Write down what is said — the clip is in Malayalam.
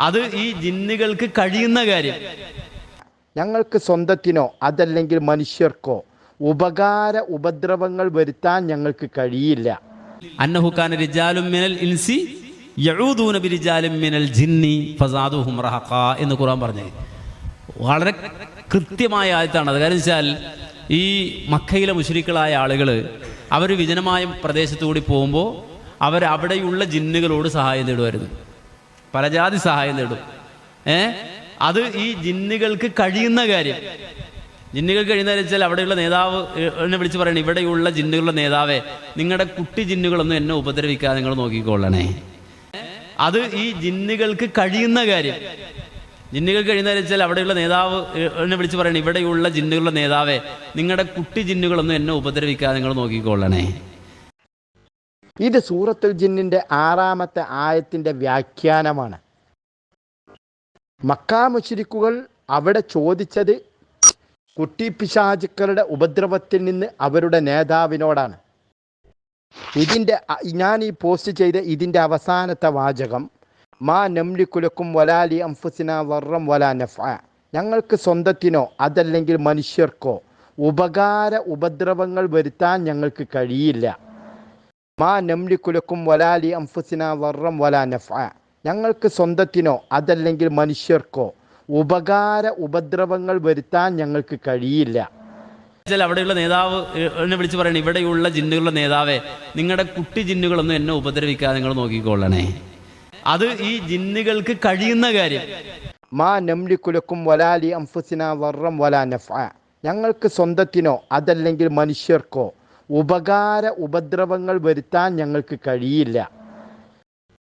അത് ഈ ജിന്നുകൾക്ക് കഴിയുന്ന കാര്യം. ഞങ്ങൾക്ക് സ്വന്തത്തിനോ അതല്ലെങ്കിൽ മനുഷ്യർക്കോ ഉപകാര ഉപദ്രവങ്ങൾ വരുത്താൻ ഞങ്ങൾക്ക് കഴിയില്ല. അന്നഹുക്കാൻ റിജാലും മിനൽ ഇൻസി യഊദൂന ബിരിജാലും മിനൽ ജിന്നി ഫസാദുഹും റഹഖ എന്ന് ഖുർആൻ പറഞ്ഞു വളരെ കൃത്യമായ ആയത്താണ്. അത് കാരണം വെച്ചാൽ ഈ മക്കയിലെ മുഷരിക്കളായ ആളുകൾ അവർ വിജനമായ പ്രദേശത്തുകൂടി പോകുമ്പോൾ അവർ അവിടെയുള്ള ജിന്നുകളോട് സഹായം തേടുമായിരുന്നു. പലജാതി സഹായം നേടും. ഏ? അത് ഈ ജിന്നുകൾക്ക് കഴിയുന്ന കാര്യം. ജിന്നുകൾ കഴിയുന്ന കാര്യം വെച്ചാൽ അവിടെയുള്ള നേതാവ് എന്നെ വിളിച്ച് പറയണം ഇവിടെയുള്ള ജിന്നുകളുടെ നേതാവേ നിങ്ങളുടെ കുട്ടി ജിന്നുകളൊന്നും എന്നെ ഉപദ്രവിക്കാതെ നിങ്ങൾ നോക്കിക്കൊള്ളണേ. അത് ഈ ജിന്നുകൾക്ക് കഴിയുന്ന കാര്യം. ജിന്നുകൾ കഴിയുന്ന കാര്യം വെച്ചാൽ അവിടെയുള്ള നേതാവ് എന്നെ വിളിച്ച് പറയണം ഇവിടെയുള്ള ജിന്നുകളുടെ നേതാവേ നിങ്ങളുടെ കുട്ടി ജിന്നുകളൊന്നും എന്നെ ഉപദ്രവിക്കാതെ നിങ്ങൾ നോക്കിക്കൊള്ളണേ. ഇത് സൂറത്തുൽ ജിന്നിന്റെ ആറാമത്തെ ആയത്തിന്റെ വ്യാഖ്യാനമാണ്. മക്കാ മുഷിരിക്കുകൾ അവിടെ ചോദിച്ചത് കുട്ടി പിശാചുക്കളുടെ ഉപദ്രവത്തിൽ നിന്ന് അവരുടെ നേതാവിനോടാണ്. ഇതിന്റെ ഞാൻ ഈ പോസ്റ്റ് ചെയ്ത ഇതിന്റെ അവസാനത്തെ വാചകം മാ നംലിക്കുലക്കും വലാലി അംഫുസിന വർറം വലാ നഫ ഞങ്ങൾക്ക് സ്വന്തത്തിനോ അതല്ലെങ്കിൽ മനുഷ്യർക്കോ ഉപകാര ഉപദ്രവങ്ങൾ വരുത്താൻ ഞങ്ങൾക്ക് കഴിയില്ല. മാ നംലിക്കുലക്കും വലാലി അംഫുസിന വർറം വലാ നഫ ഞങ്ങൾക്ക് സ്വന്തത്തിനോ അതല്ലെങ്കിൽ മനുഷ്യർക്കോ ഉപകാര ഉപദ്രവങ്ങൾ വരുത്താൻ ഞങ്ങൾക്ക് കഴിയില്ല. അവിടെയുള്ള നേതാവ് എന്നെ വിളിച്ച് പറയണേ ഇവിടെയുള്ള ജിന്നുകളുടെ നേതാവേ നിങ്ങളുടെ കുട്ടി ജിന്നുകളൊന്നും എന്നെ ഉപദ്രവിക്കാതെ നിങ്ങൾ നോക്കിക്കൊള്ളണേ അത് ഈ ജിന്നുകൾക്ക് കഴിയുന്ന കാര്യം. മാ നംലിക്കുലക്കും വലാലി അംഫുസിന വർറം വലാ നഫ ഞങ്ങൾക്ക് സ്വന്തത്തിനോ അതല്ലെങ്കിൽ മനുഷ്യർക്കോ ഉപകാര ഉപദ്രവങ്ങൾ വരുത്താൻ ഞങ്ങൾക്ക് കഴിയില്ല.